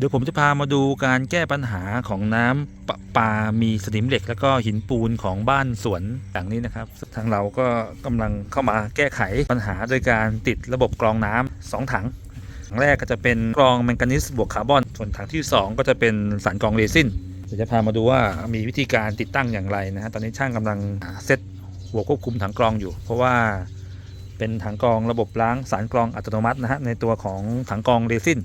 เดี๋ยวผมจะพามาดูการแก้ปัญหาของน้ำประปา มีสนิมเหล็ก แล้วก็หินปูนของบ้านสวนอย่างนี้นะครับ ทางเราก็กำลังเข้ามาแก้ไขปัญหาโดยการติดระบบกรองน้ำสองถังถังแรกก็จะเป็นกรองแมงกานิสบวกคาร์บอน ส่วนถังที่ 2 ก็จะเป็นสารกรองเรซินเดี๋ยวจะพามาดูว่ามีวิธีการติดตั้งอย่างไรนะฮะตอนนี้ช่างกำลังเซตหัวควบคุมถังกรองอยู่ เพราะว่าเป็นถังกรองระบบล้างสารกรองอัตโนมัตินะฮะในตัวของถังกรองเรซิน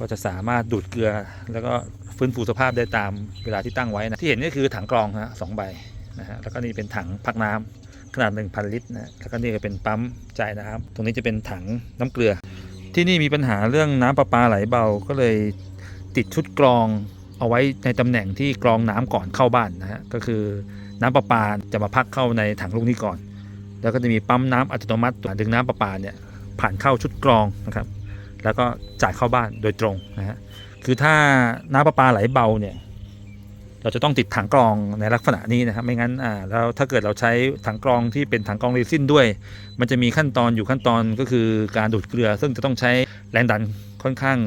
ก็จะสามารถดูดเกลือ แล้วก็ฟื้นฟูสภาพได้ตามเวลาที่ตั้งไว้นะที่เห็นนี่คือถังกรองฮะสองใบนะฮะแล้วก็นี่เป็นถังพักน้ำขนาด 1,000 ลิตรนะแล้วก็นี่ก็เป็นปั๊มจ่ายน้ำตรงนี้จะเป็นถังน้ำเกลือ ที่นี่มีปัญหาเรื่องน้ำประปาไหลเบาก็เลยติดชุดกรองเอาไว้ในตำแหน่งที่กรองน้ำก่อนเข้าบ้านนะฮะก็คือน้ำประปาจะมาพักเข้าในถังลูกนี้ก่อน แล้วก็จะมีปั๊มน้ำอัตโนมัติตัวดึงน้ำประปาเนี่ยผ่านเข้าชุดกรองนะครับ แล้วก็จ่ายเข้าบ้านโดยตรงนะฮะคือถ้าน้ำประปาไหลเบาเนี่ยเราจะต้องติดถังกรองในลักษณะนี้นะครับไม่งั้นอ่าแล้วถ้าเกิดเราใช้ถังกรองที่เป็นถังกรองเรซินด้วย มันจะมีขั้นตอนอยู่ขั้นตอนก็คือการดูดเกลือ ซึ่งจะต้องใช้แรงดันค่อนข้าง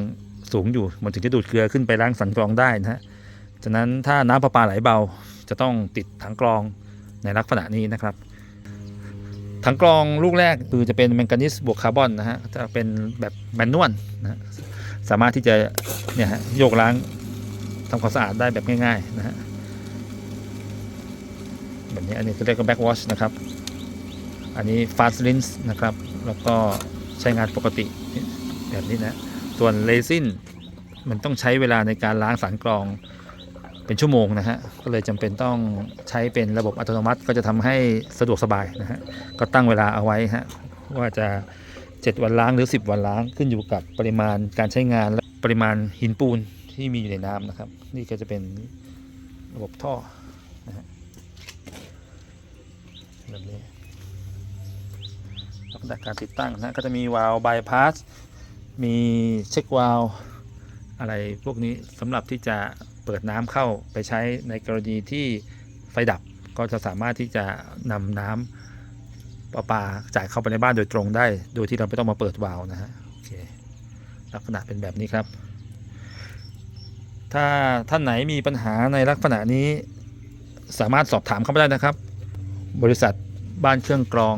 สูงอยู่มันถึงจะดูดเกลือขึ้นไปล้างสันกรองได้นะฮะฉะนั้นถ้าน้ำประปาไหลเบาจะต้องติดถังกรองในลักษณะนี้นะครับ ถังกรองลูกแรกคือจะเป็นแมงกานิสบวกคาร์บอนนะฮะจะเป็นแบบแมนนวลนะฮะสามารถที่จะเนี่ยฮะโยกล้างทำความสะอาดได้แบบง่ายๆนะฮะแบบนี้อันนี้ก็เรียกว่าแบ็กวอชนะครับ อันนี้ฟาสลินส์นะครับ แล้วก็ใช้งานปกติแบบนี้นะ ส่วนเลซินมันต้องใช้เวลาในการล้างสารกรอง เป็นชั่วโมงนะฮะก็เลยจำเป็นต้องใช้เป็นระบบอัตโนมัติ ก็จะทำให้สะดวกสบายนะฮะก็ตั้งเวลาเอาไว้ฮะว่าจะ 7 วันล้างหรือ 10 วันล้างขึ้นอยู่กับปริมาณการใช้งานและปริมาณหินปูนที่มีอยู่ในน้ำนะครับ นี่ก็จะเป็นระบบท่อนะฮะแบบนี้ลักษณะการติดตั้งนะก็จะมีวาล์วบายพาสมีเช็ควาล์วอะไรพวกนี้สำหรับที่จะ เปิดน้ำเข้าไปใช้ในกรณีที่ไฟดับก็จะสามารถที่จะนำน้ำประปาจ่ายเข้าไปในบ้านโดยตรงได้ โดยที่เราไม่ต้องมาเปิดวาล์วนะฮะโอเคลักษณะเป็นแบบนี้ครับ ถ้าท่านไหนมีปัญหาในลักษณะนี้ สามารถสอบถามเข้ามาได้นะครับ บริษัทบ้านเครื่องกรอง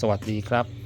สวัสดีครับ